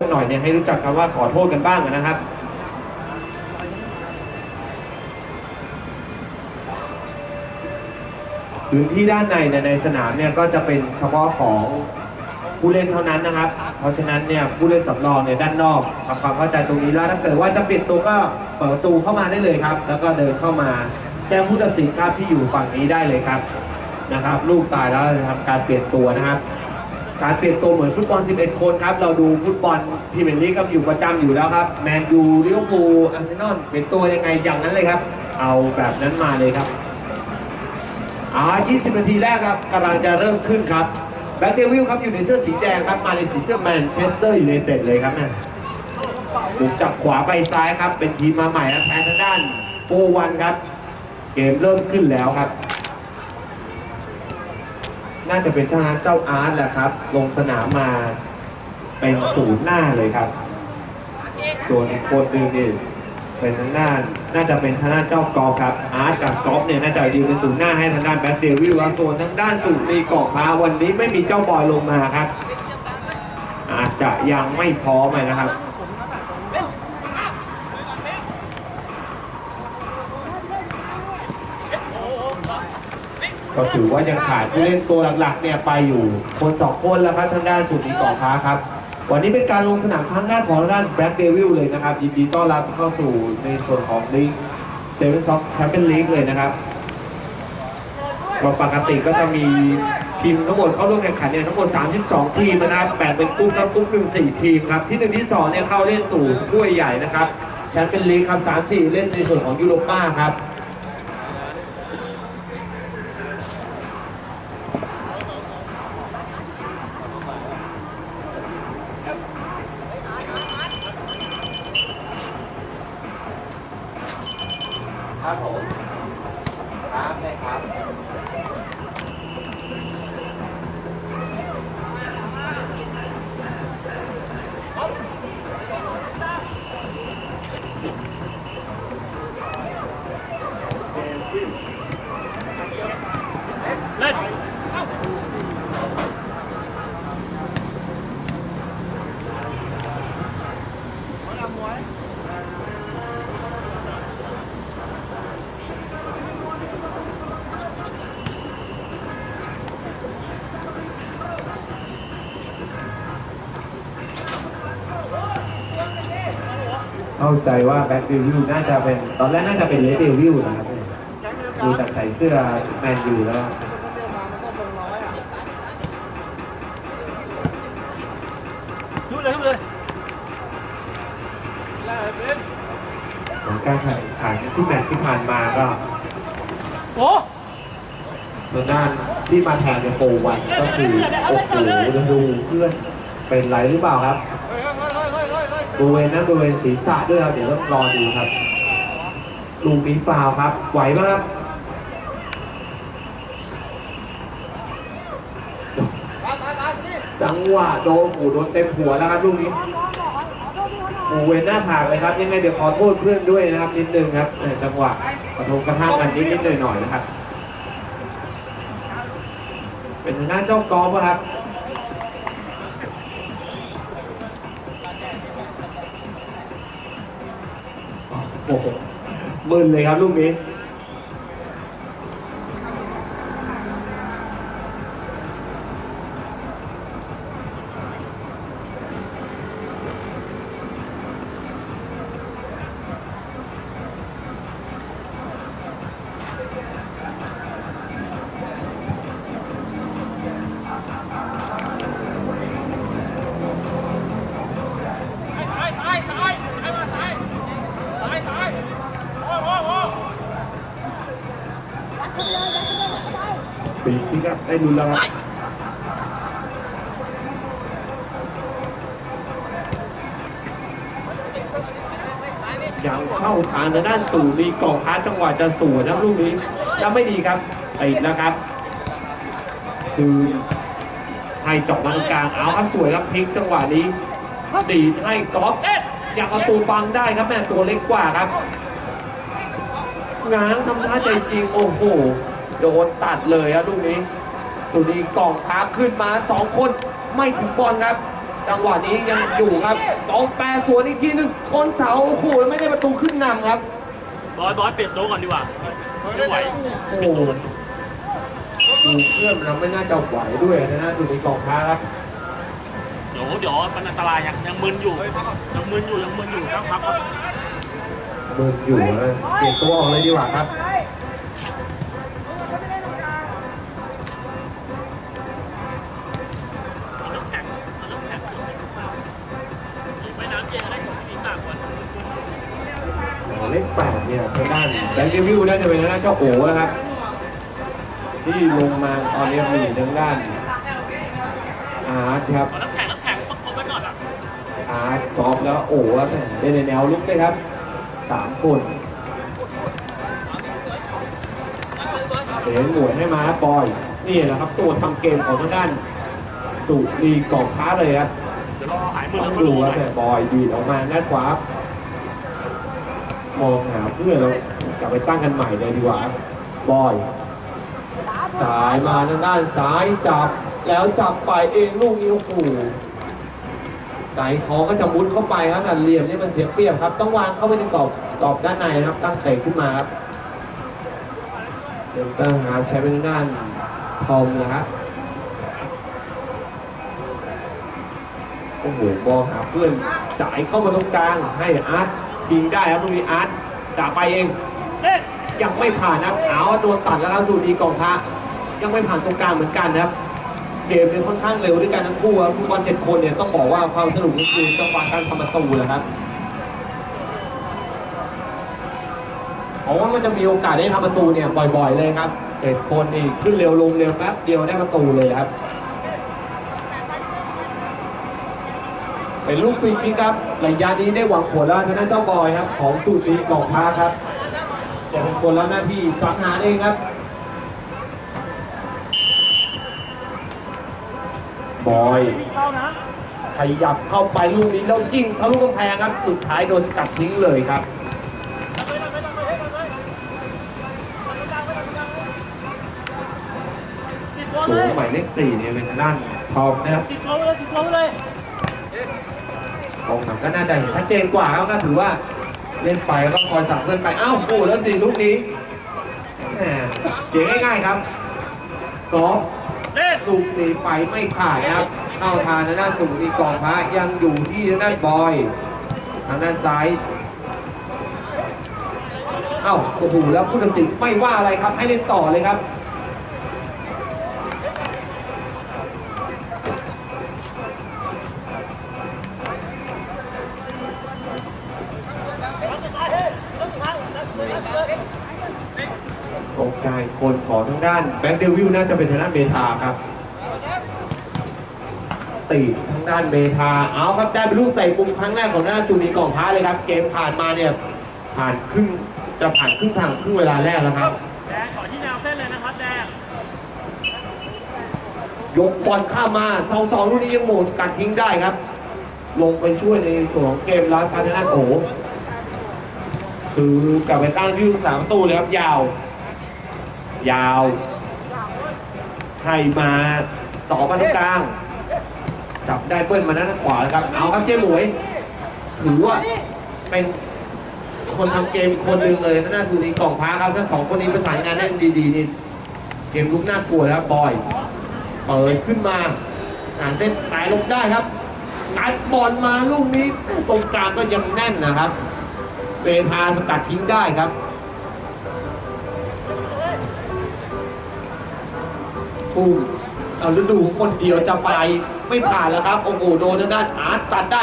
หน่อยเนี่ยให้รู้จักคำว่าขอโทษกันบ้างนะครับ พื้นที่ด้านในเนี่ยในสนามเนี่ยก็จะเป็นเฉพาะของผู้เล่นเท่านั้นนะครับ เพราะฉะนั้นเนี่ยผู้เล่นสำรองเนี่ยด้านนอกทำความเข้าใจตรงนี้แล้วถ้าเกิดว่าจะเปลี่ยนตัวก็เปิดประตูเข้ามาได้เลยครับ แล้วก็เดินเข้ามาแจ้งผู้ตัดสินครับที่อยู่ฝั่งนี้ได้เลยครับนะครับ ลูกตายแล้วทำการเปลี่ยนตัวนะครับ การเปลี่ยนตัวเหมือนฟุตบอล 11 คนครับ เราดูฟุตบอลพรีเมียร์ลีกก็อยู่ประจำอยู่แล้วครับ แมนยูลิเวอร์พูลอาร์เซนอลเป็นตัวยังไงอย่างนั้นเลยครับ เอาแบบนั้นมาเลยครับอ่า20 นาทีแรกครับกำลังจะเริ่มขึ้นครับแบ็คเดวิลครับอยู่ในเสื้อสีแดงครับมาในสีเสื้อแมนเชสเตอร์ยูไนเต็ดเลยครับเนี่ยถูกจับขวาไปซ้ายครับ เป็นทีมมาใหม่ครับแทนทางด้านโฟวันครับ เกมเริ่มขึ้นแล้วครับ น่าจะเป็นเจ้านั้นเจ้าอาร์ตแหละครับ ลงสนามมาเป็นศูนย์หน้าเลยครับ ส่วนอีกคนหนึ่งนี่เป็นทางด้านน่าจะเป็นทางด้านเจ้ากอครับ อาร์ตกับกอล์ฟเนี่ยน่าจะยืนเป็นศูนย์หน้าให้ทางด้านแบทเดวิลครับส่วนทางด้านสูงมีเกาะพาวันนี้ไม่มีเจ้าบอยลงมาครับ อาจจะยังไม่พร้อมนะครับ ก็ถือว่ายังขาดผู้เล่นตัวหลักๆเนี่ยไปอยู่คนสองคนแล้วครับทางด้านสุดนีก่อพ้าครับ วันนี้เป็นการลงสนามครั้งแรกของทางด้านแบล็กเดวิลเลยนะครับยินดีต้อนรับเข้าสู่ในส่วนของลีกเซเว่นซ็อกแชมเปี้ยนลีกเลยนะครับก็ปกติก็จะมีทีมทั้งหมดเข้าร่วมแข่งขันเนี่ยทั้งหมด 32 ทีมนะครับแบ่งเป็นกลุ่มครับกลุ่มหนึ่งสี่ทีมครับ ที่หนึ่งที่สองเนี่ยเข้าเล่นสู่ถ้วยใหญ่นะครับแชมเปี้ยนลีกครับสามสี่เล่นในส่วนของยูโรป้าครับ ใจว่าแบ็คเดวิลน่าจะเป็นตอนแรกน่าจะเป็นเลดเดวิลนะครับดูจากใส่เสื้อแมนยูแล้วยุบเลยยุบเลยผลการแข่งขันที่แมตช์ที่ผ่านมาก็โอ้ทางด้านที่มาแทนในโฟวันก็คือโอ้โหจะดูเพื่อนเป็นไรหรือเปล่าครับ บริเวณนั้นบริเวณศีรษะด้วยครับเดี๋ยวต้องรอดูครับลูกนี้ฟาวครับ ไหวไหมครับจังหวะโดนหูโดนเต็มหัวแล้วครับลูกนี้โอ้เวนหน้าผากเลยครับ ยังไงเดี๋ยวขอโทษเพื่อนด้วยนะครับนิดนึงครับจังหวะกระทบกระทั่งกันนิดนิดหน่อยหน่อยนะครับ เป็นทางด้าเจ้ากอล์ฟอะครับ โอ้โหมึนเลยครับลูกนี้ ปีกที่ก็ได้ลุ้นแล้วครับยังเข้าทางทางด้านสู่มีกองพาจังหวะจะสู่นะครับลูกนี้จะไม่ดีครับติดแล้วครับ คือให้เจาะมาตรงกลางเอาครับสวยครับพลิกจังหวะนี้ดีดให้กอล์ฟอยากเอาตัวบังได้ครับแม่ตัวเล็กกว่าครับง้างทำท่าใจจริงโอ้โห โดนตัดเลยครับลูกนี้สุนีกล่องพาขึ้นมาสองคนไม่ถึงบอลครับ จังหวะนี้ยังอยู่ครับตองแปรสวนอีกทีหนึงชนเสาโอ้โหแล้วไม่ได้ประตูขึ้นนำครับบอยบอยเปลี่ยนโต๊ะก่อนดีกว่าไม่ไหวโอ้โหดูเพื่อนเราไม่น่าจะไหวด้วยนะฮะสุนีกองท้าครับเดี๋ยวเดี๋ยวมันอันตรายยังยังมึนอยู่ยังมึนอยู่ยังมึนอยู่ครับครับครับมึนอยู่นะเปลี่ยนตัวออกเลยดีกว่าครับ บงค์เดวิลน่าจะเป็นทางด้านเจ้าโอ๋นะครับ ที่ลงมาตอนนี้มีทางด้าน อาร์ตครับเอาน้ำแข็งน้ำแข็งประกบไว้ก่อนอะอาร์ตกอล์ฟแล้วโอ๋ครับเล่นในแนวลุกด้วยครับสามคนเสียหน่วยให้มาครับบอย นี่แหละครับตัวทำเกมของทางด้าน สุรีกองท้าเลยครับเดี๋ยวรอหายมึนต้แล้อวงก็ดูลงครับไปแต่บอยดีดออกมาด้านขวา มองหาเพื่อนแล้วกลับไปตั้งกันใหม่เลยดีกว่าบอยสายมาทางด้านซ้ายจับแล้วจับไปเองลูกนี้โอ้โหไก่ทองก็จะมุดเข้าไปครับแต่เหลี่ยมนี่มันเสียเปรียบครับ ต้องวางเข้าไปในกรอบกรอบด้านในนะครับ ตั้งเตะขึ้นมาครับเซนเตอร์หาใช้เป็นด้านทอมนะครับโอ้โหบอลหาเพื่อนจ่ายเข้ามาตรงกลางให้อาร์ต ยิงได้ครับตรงนี้อาร์ตจ่าไปเองเอยังไม่ผ่านนะครับเอาโดนตัดแล้วครับสูดีกองพระยังไม่ผ่านตรงกลางเหมือนกันนะครับเกมเนี่ยค่อนข้างเร็วด้วยกันทั้งคู่ครับฟุตบอลเจ็ดคนเนี่ยต้องบอกว่าความสนุกก็คือจังหวะการทำประตูแหละครับเพราะว่ามันจะมีโอกาสได้ทำประตูเนี่ยบ่อย ๆ เลยครับเจ็ดคนนี่ขึ้นเร็วลงเร็วแป๊บเดียวได้ประตูเลยครับ เป็นลูกฟรีคิกครับระยะนี้ได้หวังผลแล้วทางด้นเจ้าบอยครับ ของสูตรีกองพระครับจะเป็นคนรับหน้าที่สังหารเองครับ บอยขยับเข้าไปลูกนี้แล้วยิงทะลุกำแพงครับ สุดท้ายโดนสกัดทิ้งเลยครับสูงหมายเลขสี่เนี่ยเป็นด้านทอมนะครับติดตัวเลยติดตัวเลย กองหลังก็น่าจะเห็นชัดเจนกว่าครับก็ถือว่าเล่นไปก็ต้องคอยสั่งเพื่อนไปอ้าวโอ้แล้วดีลูกนี้เสียง่ายๆครับกอล์ฟเล่นลูกนี้ไปไม่ผ่านนะครับเข้าทางทางด้านสุนีกองพระยังอยู่ที่ทางด้านบอยทางด้านซ้ายเอ้าโอ้โหแล้วผู้ตัดสินไม่ว่าอะไรครับ ให้เล่นต่อเลยครับ โอกาสคนของทางด้านแบ็คเดวิลน่าจะเป็นทางด้านเบทาครับตีทางด้านเบทาเอาครับได้เป็นลูกเตะมุมครั้งแรกของหน้าจูนีกล่องพ้าเลยครับ เกมผ่านมาเนี่ยผ่านครึ่งจะผ่านครึ่งทางครึ่งเวลาแรกแล้วครับแดงขอที่แนวเส้นเลยนะครับแดงยกบอลข้ามมาสองสองลูกนี้ยังโหมสกัดทิ้งได้ครับ ลงไปช่วยในส่วนของเกมแล้วทางด้านโอ้ โหคือกลับไปตั้งที่สามประตูเลยครับยาว ยาวให้มาต่อมาตรงกลาง จับได้เปิ้ลมาด้านขวาแล้วครับ เอาครับเจ๊หมวย ถือว่าเป็นคนทำเกมอีกคนหนึ่งเลยนะหน้าสุนีกล่องพ้าครับถ้าสองคนนี้ประสานงานได้ดีๆนี่เกมลุกน่ากลัวแล้วครับบอย เปิดขึ้นมาหานเส้นตายลงได้ครับอัดบอลมาลูกนี้ตรงกลางก็ยังแน่นนะครับ เบพาสกัดทิ้งได้ครับ ปุ้มเอาฤดูคนเดียวจะไปไม่ผ่านแล้วครับ โอ้โหโดนทางด้านอาร์ตตัดได้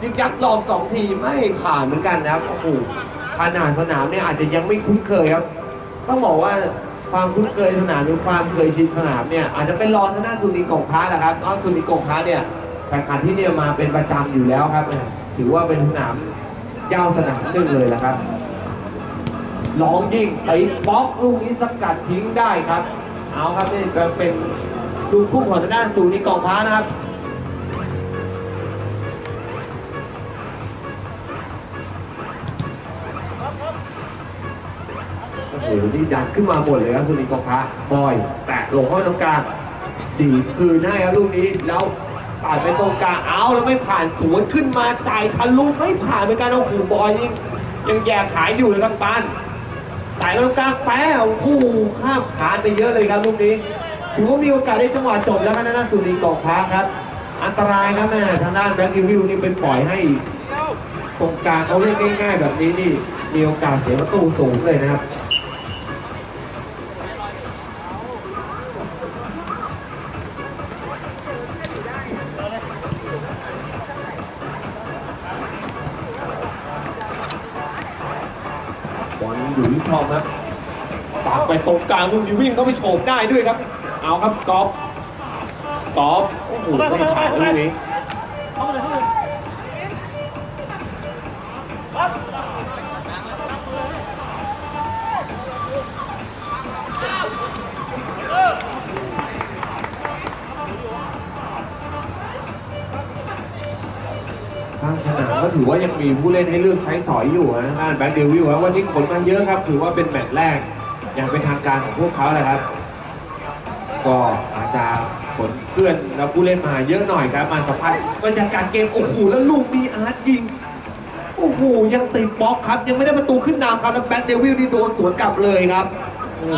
ยิงยักษ์ลองสองทีไม่ผ่านเหมือนกันนะครับ โอ้โหขนาดสนามเนี่ยอาจจะยังไม่คุ้นเคยครับ ต้องบอกว่าความคุ้นเคยสนามหรือความเคยชินสนามเนี่ยอาจจะเป็นรองทางด้านสุนีกงพระนะครับเพราะสุนีกงพระเนี่ยแข่งขันที่เนี่ยมาเป็นประจำอยู่แล้วครับ ถือว่าเป็นสนาม ยาวสนามหนึ่งเลยนะครับลองยิงไปบล็อกลูกนี้สกัดทิ้งได้ครับ เอาครับนี่เป็นลูคู่ของด้านสุนีกองพระนะครับโอ้โหนี่ดันขึ้นมาหมดเลยครับสุนิกองพระบอย แตะลงเข้าตรงกลางดีคืนให้ครับลูกนี้แล้ว ปาดไปตรงกลางเอาแล้วไม่ผ่านสวนขึ้นมาใส่ทะลุไม่ผ่านเป็นการเอาขือบอยยังยังแย่ขายอยู่เลยครับปานใส่ตรงกลางแป๊ะโอ้ข้ามขาไปเยอะเลยครับลูกนี้ถือว่ามีโอกาสได้จังหวะจบแล้วครับทางด้านสุรินทร์กองพระครับ อันตรายครับแม่ทางด้านแบงค์วิวนี่เป็นปล่อยให้ตรงกลางเขาเล่นง่ายๆแบบนี้นี่มีโอกาสเสียประตูสูงเลยนะครับ บอลอยู่ที่ทอมครับปากไปตรงก ลางลูกนี้วิ่งเข้าไปโฉบได้ด้วยครับ เอาครับกอล์ฟกอล์ฟโอ้โหไม่ผ่านลูกนี้ข้างสนามก็ถือว่ายังมีผู้เล่นให้เลือกใช้สอยอยู่นะทางแบ็คเดวิลครับวันนี้ขนมาเยอะครับ ถือว่าเป็นแมตช์แรก อย่างเป็นทางการของพวกเขาแหละครับ ก็อาจจะขนเพื่อนและผู้เล่นมาเยอะหน่อยครับ มาสัมผัสบรรยากาศเกมโอ้โหแล้วลูกมีอาร์ตยิงโอ้โหยังติดบล็อกครับ ยังไม่ได้ประตูขึ้นนำครับแล้วแบ็คเดวิลนี่โดนสวนกลับเลยครับโอ้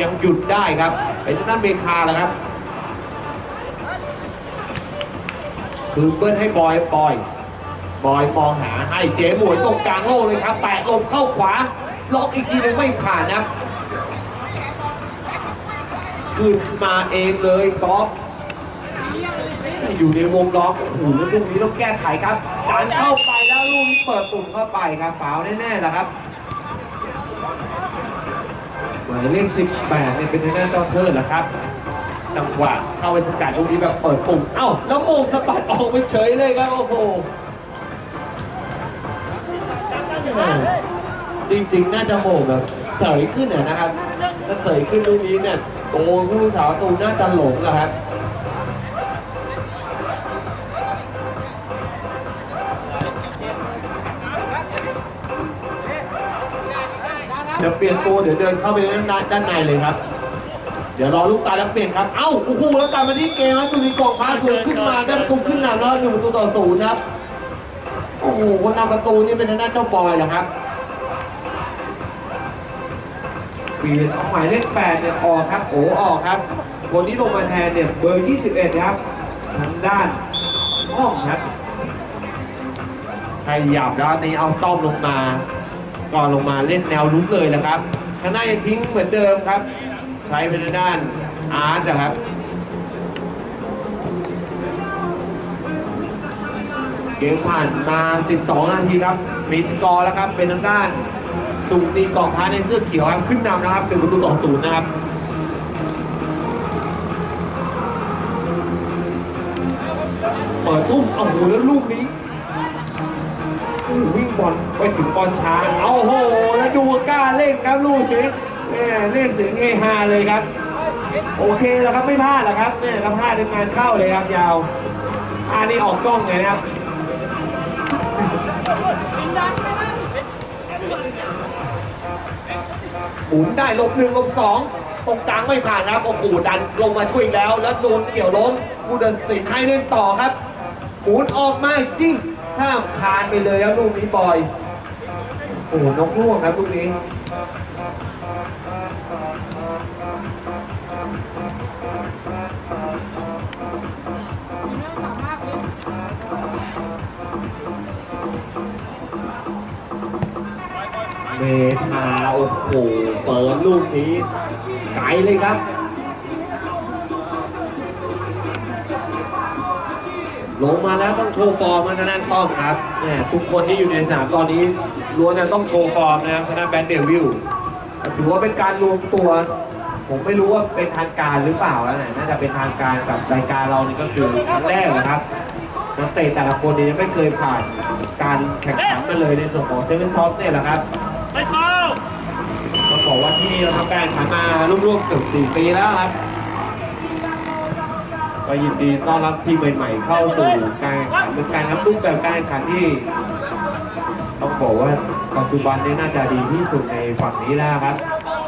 ยังหยุดได้ครับเป็นทางด้านเมคาแหละครับ คือเบิ้ลให้บอยบอยบอยมองหาให้เจ๊หมวยตรงกลางโลกเลยครับ แตะลมเข้าขวาล็อกอีกทีนึงไม่ผ่านนะครับ ขึ้นมาเองเลยก๊อฟอยู่ในวงล้อมโอ้โหแล้วลูกนี้ต้องแก้ไขครับดันเข้าไปแล้วลูกนี้เปิดตุ่มเข้าไปครับเปล่าแน่ๆแหละครับหมายเลข18เนี่ยเป็นทางด้านเจ้าเทิร์นแหละครับจังหวะเข้าไปสกัดลูกนี้แบบเปิดปุ่มเอ้าแล้วโมงสะบัดออกไปเฉยเลยครับโอ้โหจริงๆ น่าจะโมงแบบเสยขึ้นนะนะครับถ้าเสยขึ้นลูกนี้เนี่ย โกผู้สาวตูน่าจะหลงนะครับจะเปลี่ยนตัวเดี๋ยวเดินเข้าไปด้านในด้านในเลยครับ เดี๋ยวรอลูกตาแล้วเปลี่ยนครับ เอ้าโอ้โหแล้วกลับมาที่เกมนะสุรินทร์กองฟ้าสวนขึ้นมาได้ประตูขึ้นนำแล้วหนึ่งประตูต่อศูนย์ครับ โอ้โหคนนำประตูนี่เป็นทางด้าเจ้าบอยเหรอครับ เปลี่ยนเอาหมายเลขแปดเนี่ยออกครับโอออกครับคนที่ลงมาแทนเนี่ยเบอร์ 21 ครับทางด้านห้องครับขยับแล้วนี่เอาต้อมลงมาก่อนลงมาเล่นแนวลุกเลยนะครับข้างหน้ายังทิ้งเหมือนเดิมครับ ใช้เป็นด้านอาร์ตนะครับเกมผ่านมา 12 นาทีครับ มีสกอร์แล้วครับ เป็นทางด้าน สุนีกองพาในเสื้อเขียวครับขึ้นนำนะครับเป็นประตูต่อศูนย์นะครับเปิดตุ้มเอาโหแล้วลูกนี้วิ่งบอลไปถึงบอลช้าเอาโห แล้วดูกล้าเล่นครับลูกนี้แม่เล่นเสียงเฮฮาเลยครับ โอเคแล้วครับไม่พลาดหรอกครับแม่ถ้าพลาดเป็นงานเข้าเลยครับยาวอันนี้ออกกล้องเลยนะครับ หมุนได้ลบหนึ่งลบสองตรงกลางไม่ผ่านนะครับโอ้โหดันลงมาช่วยอีกแล้ว แล้วโดนเกี่ยวล้มผู้ตัดสินให้เล่นต่อครับ หมุนออกมายิงข้ามคานไปเลยครับลูกนี้บอยโอ้โหนกร่วงครับลูกนี้เมธาโอ้โห เปิดลูกนี้ไกลเลยครับลงมาแล้วต้องโชว์ฟอร์มนะทางด้านต้อมครับแหมทุกคนที่อยู่ในสนามตอนนี้ล้วนต้องโชว์ฟอร์มนะครับทางด้านแบนเดวิลถือว่าเป็นการรวมตัว ผมไม่รู้ว่าเป็นทางการหรือเปล่าแล้วนะน่าจะเป็นทางการกับรายการเรานี่ก็คือครั้งแรกนะครับนักเตะแต่ละคนเนี่ยังไม่เคยผ่านการแข่งขันมาเลยในส่วนของเซเว่นซอฟเนี่ยแหละครับ ที่เราทำการแข่งขันมาร่วมๆเกือบ4ปีแล้วครับก็ยินดีต้อนรับทีมใหม่ๆเข้าสู่การแข่งขันเป็นการรับรูปแบบการแข่งขันที่ต้องบอกว่าปัจจุบันนี้น่าจะดีที่สุดในฝั่งนี้แล้วครับ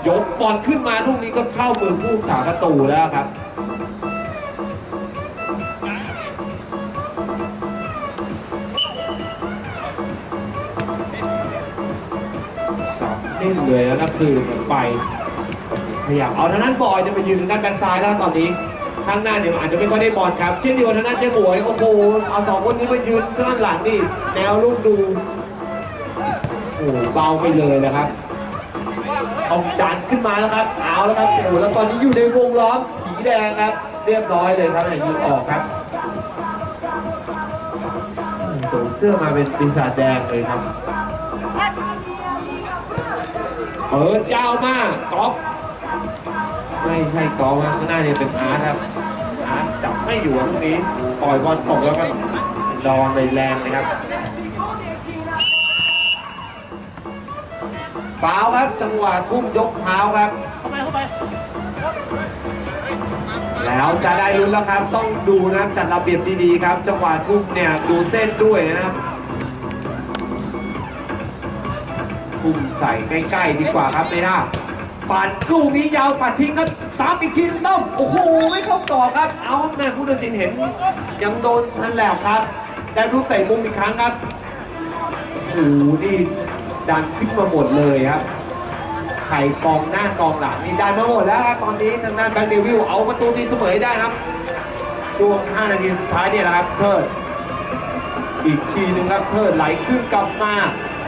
ยกบอลขึ้นมาลูกนี้ก็เข้ามือผู้สาประตูแล้วครับ นิ่งเลยแล้วก็คือเหมือนไปขยับเอาทางนั้นบอยจะไปยืนทางด้านแบ็คซ้ายแล้วตอนนี้ข้างหน้าเนี่ยอาจจะไม่ค่อยได้บอลครับ เช่นเดียวกับทางด้านเจ๊บวยโอ้โหเอาสองคนนี้มายืนด้านหลังนี่แนวลูกดูโอ้เบาไปเลยนะครับเอาดันขึ้นมาแล้วครับเอาแล้วครับโอ้แล้วตอนนี้อยู่ในวงล้อมผีแดงครับ เรียบร้อยเลยครับยยิงออกครับสวมเสื้อมาเป็นปีศาจแดงเลยครับ เปิดยาวมากก๊อฟไม่ใช่กอล์ฟครับข้างหน้าเนี่ยเป็นอาร์ตครับอาร์ตจับไม่อยู่ครับตรงนี้ปล่อยบอลตกแล้วก็ดอนไปแรงนะครับฟาวครับจังหวะทุ่มยกเท้าครับเข้าไปเข้าไปแล้วจะได้ลุ้นแล้วครับ ต้องดูนะครับจัดระเบียบดีๆครับ จังหวะทุ่มเนี่ยดูเส้นด้วยนะครับ ทุ่มใส่ใกล้ๆดีกว่าครับเมน่าปัดลูกนี้ยาวปัดทิ้งครับสามอีกทีต้อมโอ้โหไม่เข้าต่อครับ เอาแม่ผู้ตัดสินเห็น ยังโดนชันแหลวครับได้ลูกเตะมุมอีกครั้งครับโอ้โหนี่ดันขึ้นมาหมดเลยครับไข่กองหน้ากองหลังนี่ได้มาหมดแล้วครับตอนนี้ทางด้านแบ็คเดวิลเอาประตูตีเสมอให้ได้ครับช่วง 5 นาทีสุดท้ายเนี่ยแหละครับเทิดอีกทีหนึงครับเทิดไหลขึ้นกลับมา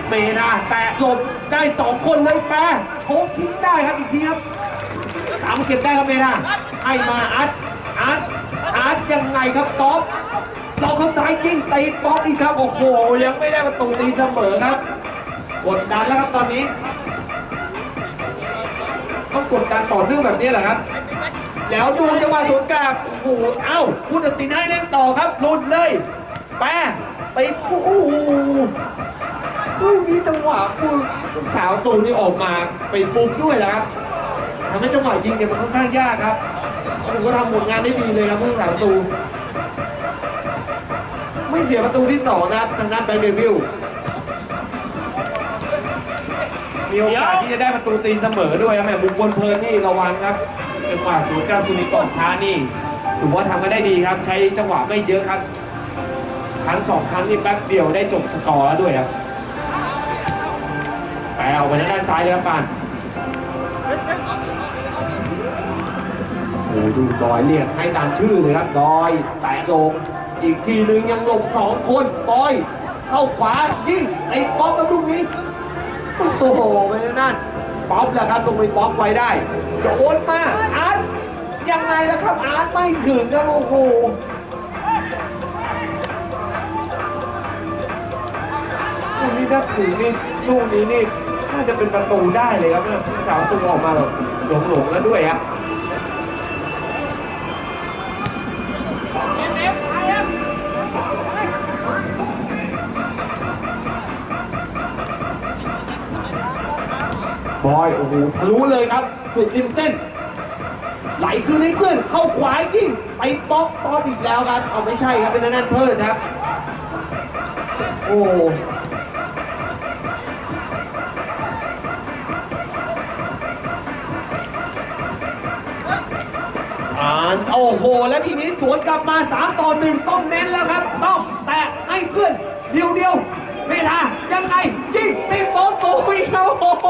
เมนาแตะหลบได้2คนเลยแปรโชกทิ้งได้ครับอีกทีครับตามเก็บได้ครับเมนาให้มาอัดอัดอัดยังไงครับต๊อปเราเขาซ้ายยิงตีป๊อปอีกครับโอ้โหยังไม่ได้ประตูตีเสมอครับกดดันแล้วครับตอนนี้ต้องกดดันต่อเนื่องแบบนี้แหละครับ แล้วดูจังหวะสวนกลับโอ้โหเอ้าผู้ตัดสินให้เล่นต่อครับหลุดเลยแปะไปโอ้โห ลูกนี้จังหวะผู้สาวตูนนี่ออกมาไปปุ๊บด้วยแล้วครับทำให้จังหวะยิงเนี่ยมันค่อนข้างยากครับผมก็ทำผลงานได้ดีเลยครับผู้สาวตูนไม่เสียประตูที่สองนะครับทางด้านแบงค์เดวิลมีโอกาสที่จะได้ประตูตีเสมอด้วยครับแม่บุกบนเพลินนี่ระวังครับจังหวะสวนกลับสุนิกองท้านี่ถือว่าทำกันได้ดีครับ ใช้จังหวะไม่เยอะครับ ครั้งสองครั้งนี่แป๊บเดียวได้จบสกอร์แล้วด้วยครับ ไปเอาไปทางด้านซ้ายเลยครับปานโอ้ดูดอยเรียกให้ตามชื่อเลยครับดอยแตะลงอีกทีหนึ่งยังหลบสองคนบอย เข้าขวายิงไอ้ป๊อกกับลูกนี้โอ้โหไปนั่นป๊อปแหละครับตรงไปป๊อปไว้ได้โยนมาอาร์ตยังไงล่ะครับอาร์ตไม่ถึงครับโอ้โหลูกนี้ถ้าถึงนี่ลูกนี้นี่ น่าจะเป็นประตูได้เลยครับเนี่สาวตูออกมาแบบหลงๆแล้วด้วยครับเอ็มเอ็มไปเอ็มบอยโอ้โหทะลุเลยครับสุดริมเส้น ไหลคืนให้เพื่อนเข้าขวายิงไปป๊อกป๊อกอีกแล้วครับเอาไม่ใช่ครับเป็นนันเทิร์ดครับ โอ้ โอ้โห แล้วทีนี้สวนกลับมา 3 ต่อ 1 ต้องเน้นแล้วครับ ต้องแตะให้เพื่อนเดียวเดียวๆไม่ท่ายังไงยิงตีโป๊ะโอ้ยโอ้โห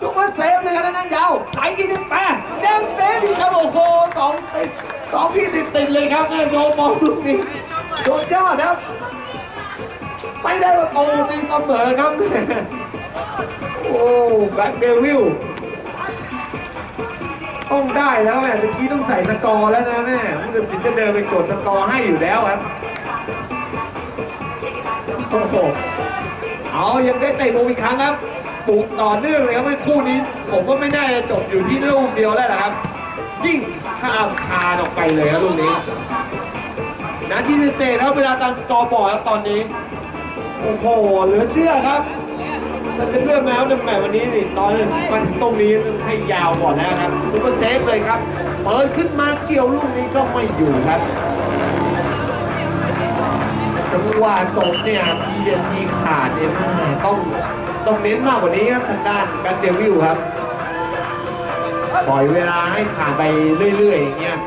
ซุปเปอร์เซฟเลยครับนั่นยาวไหลกินหนึ่งแปะยังเซฟอีกครับโอ้โหสองติดสองพี่ติดติดเลยครับเนี่ยโดนบอลลูกนี้สุดยอดครับไม่ได้ประตูตีเสมอครับ โอ้แบ็คเดวิล ต้องได้แล้วแม่เมื่อกี้ต้องใส่สกอร์แล้วนะแม่ผู้ตัดสินจะเดินไปกดสกอร์ให้อยู่แล้วครับโอ้โหเอายังได้เตะมุมอีกครั้งครับปลุกต่อเนื่องเลยครับคู่นี้ ผมก็ไม่น่าจะจบอยู่ที่ลูกเดียวแล้วละครับ ยิ่งข้ามคานออกไปเลยครับลูกนี้นาทีเศษครับเวลาตามสกอร์บอร์ดแล้วตอนนี้ โอ้โหเหลือเชื่อครับ แต่จะเลื่อกแมวนึงแมวันนี้นี่ตอนมันตรงนี้ให้ยาวก่อนแล้วครับซูเปอร์เซฟเลยครับเปิดขึ้นมาเกี่ยวลูกนี้ก็ไม่อยู่ครับจังหวะจบเนี่ยทีเดียวทีขาดเนี่ยแม่ต้องต้องเน้นมากกว่านี้ครับทางด้านแบ็คเดวิลครับ ปล่อยเวลาให้ผ่านไปเรื่อยๆอย่างเงี้ย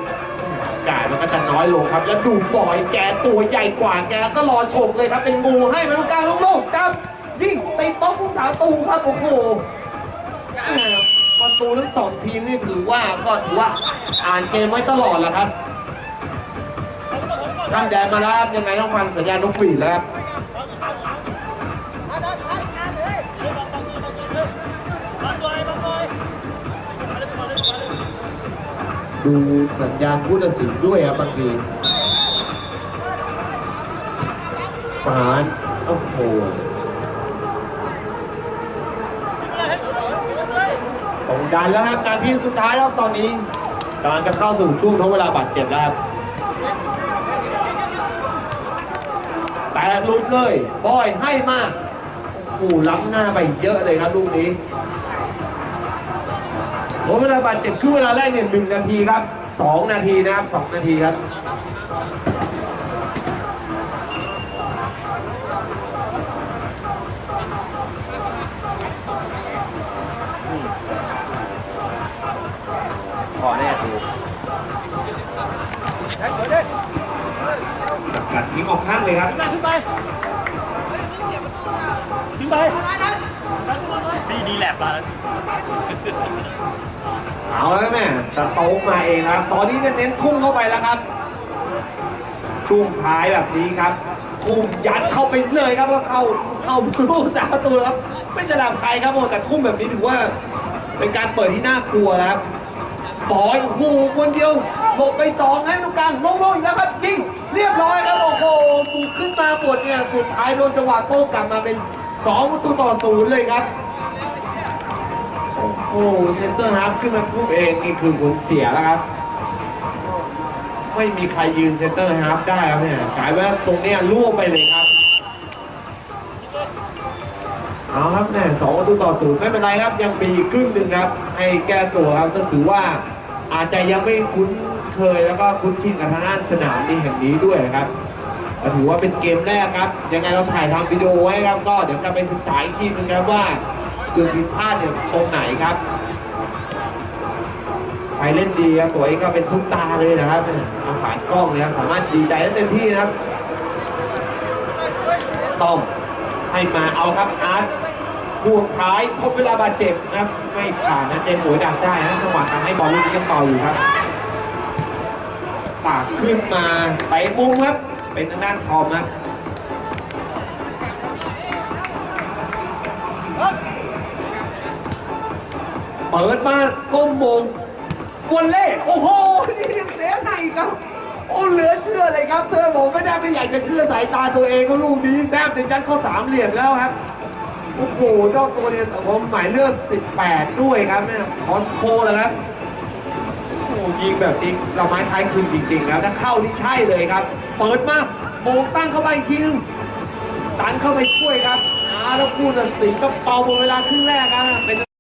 จ่ายมันก็จะน้อยลงครับ แล้วดูบอยแกตัวใหญ่กว่าแกก็รอฉกเลยครับ เป็นงูให้มันตรงกลางล่งๆจับ ยิงตีป๊อกผู้สาวตูครับโอ้โหแหม่ประตูทั้งสองทีมนี่ถือว่าก็ถือว่าอ่านเกมไว้ตลอดแหละครับข้ามแดนมาแล้วครับยังไงต้องฟังสัญญาณนกหวีดแล้วครับดูสัญญาณผู้ตัดสินด้วยครับบางทีประหารโอ้โห ต้องดันแล้วครับนาทีสุดท้ายแล้วตอนนี้กำลังจะเข้าสู่ช่วงทดเวลาบาดเจ็บแล้วครับแต่ลุดเลยบอยให้มากโอ้ล้ำหน้าไปเยอะเลยครับลูกนี้ผมเวลาบาดเจ็บครึ่งเวลาแรกเนี่ยหนึ่งนาทีครับสองนาทีนะครับสองนาทีครับ ขอแน่ถูก กัดทิ้งออกข้างเลยครับขึ้นไปขึ้นไปพี่ดีแลบมาแล้วเอาแล้วแม่สโต๊กมาเองครับ ตอนนี้จะเน้นทุ่งเข้าไปแล้วครับช่งท้ายแบบนี้ครับ ทุ่มยัดเข้าไปเลยครับว่าเข้าเข้าลูกสามประตูแล้วครับ ไม่ฉลาดใครครับผมแต่ทุ่มแบบนี้ถือว่า เป็นการเปิดที่น่ากลัวนะครับบอยโอ้โหคนเดียว หลบไปสองให้ตรงกลางลงลงอีกแล้วครับยิงเรียบร้อยครับโอ้โหบุกขึ้นมาหมดเนี่ยสุดท้ายโดนจังหวะโต้กลับมาเป็นสองประตูต่อศูนย์เลยครับโอ้โหเซนเตอร์ฮาร์ฟขึ้นมาทุบเองนี่คือผลเสียแล้วครับ ไม่มีใครยืนเซนเตอร์ฮาร์ฟได้ครับเนี่ยกลายว่าตรงเนี้ยล่วงไปเลยครับเอาครับเนี่ยสองประตูต่อศูนย์ไม่เป็นไรครับ ยังมีครึ่งหนึ่งครับ ให้แก้ตัวครับก็ถือว่าอาจจะยังไม่คุ้น เคยแล้วก็คุ้นชินกับทางด้านสนามนี้แห่งนี้ด้วยครับถือว่าเป็นเกมแรกครับ ยังไงเราถ่ายทำวิดีโอไว้ครับ ก็เดี๋ยวจะไปศึกษาอีกทีนึงครับว่าจุดผิดพลาดเนี่ยตรงไหนครับใครเล่นดีครับตัวเองก็เป็นซุปตาเลยนะครับเอาผ่านกล้องเลยครับสามารถดีใจได้เต็มที่นะครับต้องให้มาเอาครับอาร์ตช่วงท้ายทบเวลาบาดเจ็บนะครับไม่ผ่านนะเจมส์หวยดักได้นะจังหวะการให้บอลลูกนี้ยังเป่าอยู่ครับ ปากขึ้นมาไปมุมครับ เป็นทางด้านทอมครับเปิดมาก้มมงวอลเล่โอ้โห นี่ยังเสียในอีกครับ โอ้เหลือเชื่อเลยครับเธอผมไม่ได้ไม่อยากจะเชื่อสายตาตัวเองว่าลูกนี้แทบถึงกันเข้าสามเหลี่ยมแล้วครับโอ้โหเจ้าตัวเนี่ยสังคมหมายเลือก 18 ด้วยครับเนี่ยคอสโคเลยครับ หยิงแบบนี้เราไม้ท้ายคืนจริงๆแล้วถ้าเข้านี่ใช่เลยครับ เปิดมาโมงตั้งเข้าไปอีกทีนึงตันเข้าไปช่วยครับอ้าแล้วผู้ตัดสินก็เป่าหมดเวลาครึ่งแรกครับเป็น